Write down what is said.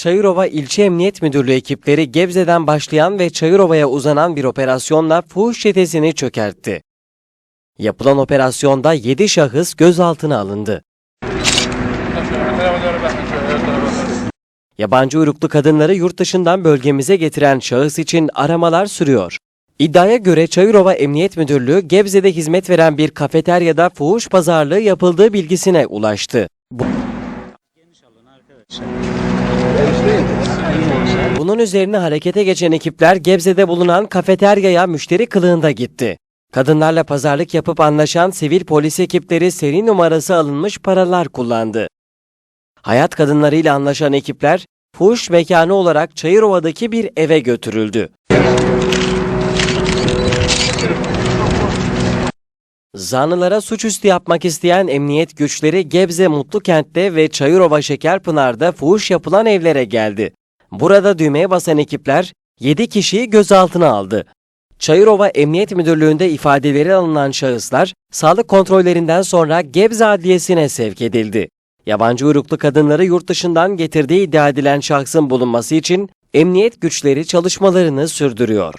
Çayırova İlçe Emniyet Müdürlüğü ekipleri Gebze'den başlayan ve Çayırova'ya uzanan bir operasyonla fuhuş çetesini çökertti. Yapılan operasyonda 7 şahıs gözaltına alındı. Yabancı uyruklu kadınları yurt dışından bölgemize getiren şahıs için aramalar sürüyor. İddiaya göre Çayırova Emniyet Müdürlüğü Gebze'de hizmet veren bir kafeteryada fuhuş pazarlığı yapıldığı bilgisine ulaştı. Bu- Bunun üzerine harekete geçen ekipler Gebze'de bulunan kafeteryaya müşteri kılığında gitti. Kadınlarla pazarlık yapıp anlaşan sivil polis ekipleri seri numarası alınmış paralar kullandı. Hayat kadınlarıyla anlaşan ekipler fuhuş mekanı olarak Çayırova'daki bir eve götürüldü. Zanlılara suçüstü yapmak isteyen emniyet güçleri Gebze Mutlukent'te ve Çayırova Şekerpınar'da fuhuş yapılan evlere geldi. Burada düğmeye basan ekipler 7 kişiyi gözaltına aldı. Çayırova Emniyet Müdürlüğü'nde ifadeleri alınan şahıslar sağlık kontrollerinden sonra Gebze Adliyesi'ne sevk edildi. Yabancı uyruklu kadınları yurt dışından getirdiği iddia edilen şahsın bulunması için emniyet güçleri çalışmalarını sürdürüyor.